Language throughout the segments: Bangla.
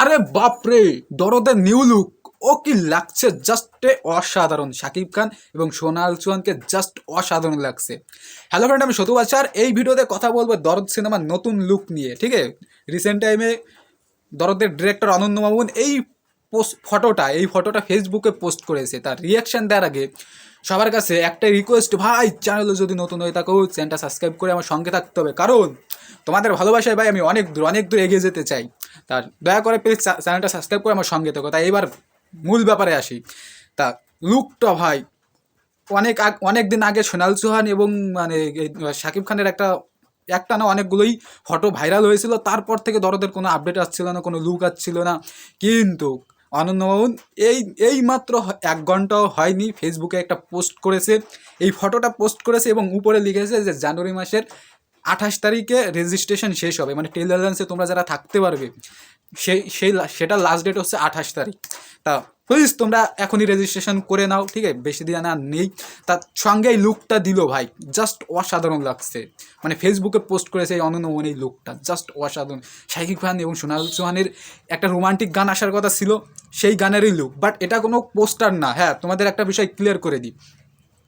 আরে বাপরে দরদের নিউ লুক। ও কি লাগছে? জাস্ট অসাধারণ। শাকিব খান এবং সোনাল চৌহানকে জাস্ট অসাধারণ লাগছে। হ্যালো ফ্রেন্ড আমি সতু আচার এই ভিডিওতে কথা বলব দরদ সিনেমার নতুন লুক নিয়ে, ঠিক আছে? রিসেন্ট টাইমে দরদের ডিরেক্টর অনন্য মামুন এই পোস্ট ফটোটা এই ফটোটা ফেসবুকে পোস্ট করেছে। তার রিয়াকশান দেওয়ার আগে সবার কাছে একটাই রিকোয়েস্ট ভাই চ্যানেলে যদি নতুন হয়ে থাকো চ্যানেলটা সাবস্ক্রাইব করে আমার সঙ্গে থাকতে হবে। কারণ তোমাদের ভালোবাসায় ভাই আমি অনেক দূর অনেক দূর এগিয়ে যেতে চাই। তার দয়া করে প্লিজ চ্যানেলটা সাবস্ক্রাইব করে আমার সঙ্গে থাকো। তাই এবার মূল ব্যাপারে আসি। তা লুকটা ভাই, অনেক অনেক দিন আগে সোনাল চৌহান এবং মানে শাকিব খানের একটা একটা না অনেকগুলোই ফটো ভাইরাল হয়েছিল। তারপর থেকে দরদের কোনো আপডেট আসছিল না, কোনো লুক আসছিল না। কিন্তু অনন্য বাবুন, এই এই মাত্র এক ঘন্টাও হয়নি ফেসবুকে একটা পোস্ট করেছে। এই ফটোটা পোস্ট করেছে এবং উপরে লিখেছে যে, জানুয়ারি মাসের আঠাশ তারিখে রেজিস্ট্রেশন শেষ হবে। মানে টেলারেন্সে তোমরা যারা থাকতে পারবে, সেই সেই সেটা লাস্ট ডেট হচ্ছে আঠাশ তারিখ। তা প্লিজ তোমরা এখনই রেজিস্ট্রেশন করে নাও, ঠিক আছে? বেশি দিন আর নেই। তার সঙ্গে এই লুকটা দিল ভাই। জাস্ট অসাধারণ লাগছে। মানে ফেসবুকে পোস্ট করেছে এই অনন্য মন এই লুকটা জাস্ট অসাধারণ। শাকিব খান এবং সোনাল চৌহানের একটা রোমান্টিক গান আসার কথা ছিল, সেই গানেরই লুক বাট এটা কোনো পোস্টার না। হ্যাঁ তোমাদের একটা বিষয় ক্লিয়ার করে দিই।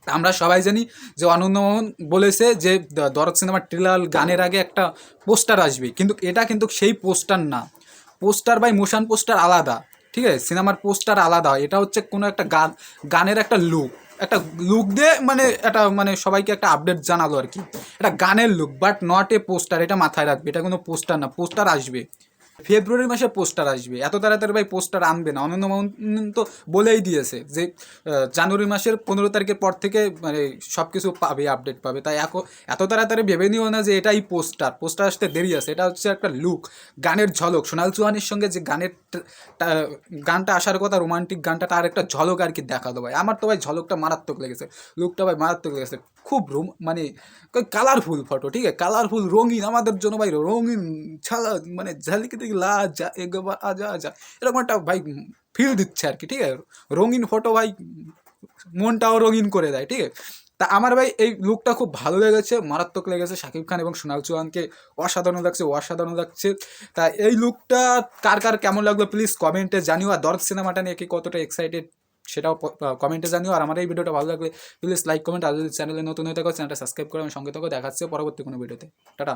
আমরা সবাই জানি যে অনন্দমোহন বলেছে যে দরদ সিনেমার ট্রেলার গানের আগে একটা পোস্টার আসবে। কিন্তু এটা কিন্তু সেই পোস্টার না। পোস্টার বাই মোশন পোস্টার আলাদা। ঠিক আছে? সিনেমার পোস্টার আলাদা। এটা হচ্ছে কোনো একটা গান গানের একটা লুক একটা লুক দিয়ে মানে এটা মানে সবাইকে একটা আপডেট জানালো আর কি। এটা গানের look but not a poster এটা মাথায় রাখবে। এটা কোনো পোস্টার না। পোস্টার আসবে। ফেব্রুয়ারি মাসে পোস্টার আসবে। এত তাড়াতাড়ি ভাই পোস্টার আনবে না। অনন্ত মোহন তো বলেই দিয়েছে যে জানুয়ারি মাসের পনেরো তারিখের পর থেকে মানে সব কিছু পাবে আপডেট পাবে। তাই এখন এত তাড়াতাড়ি ভেবে নিও না যে এটাই পোস্টার। পোস্টার আসতে দেরি আছে। এটা হচ্ছে একটা লুক গানের ঝলক। সোনাল চৌহানের সঙ্গে যে গানের গানটা আসার কথা রোমান্টিক গানটা, তার একটা ঝলক আর কি দেখাল ভাই। আমার তো ভাই ঝলকটা মারাত্মক লেগেছে। লুকটা ভাই মারাত্মক লেগেছে। খুব রোম মানে কালারফুল ফটো ঠিক আছে? কালারফুল রঙিন, আমাদের জন্য ভাই রঙিন, ছালা মানে ঝালিকে দেখি একবার আজা আজা। এরকম একটা ভাই ফিল দিচ্ছে আর কি, ঠিক আছে? রঙিন ফটো ভাই মনটাও রঙিন করে দেয়, ঠিক আছে? তা আমার ভাই এই লুকটা খুব ভালো লেগেছে, মারাত্মক লেগেছে। শাকিব খান এবং সোনাল চৌহানকে অসাধারণ লাগছে অসাধারণ লাগছে। তা এই লুকটা কার কার কেমন লাগল প্লিজ কমেন্টে জানিও। আর দর্দ সিনেমাটা নিয়ে কি কতটা এক্সাইটেড সেটাও কমেন্টে জানিও। আর আমার এই ভিডিওটা ভালো লাগলে প্লিজ লাইক কমেন্ট আর যদি চ্যানেলে নতুন হয়ে থাকো চ্যানেলটা সাবস্ক্রাইব করে আমি সঙ্গে থাকো। দেখাচ্ছে পরবর্তী কোনো ভিডিওতে। টাটা।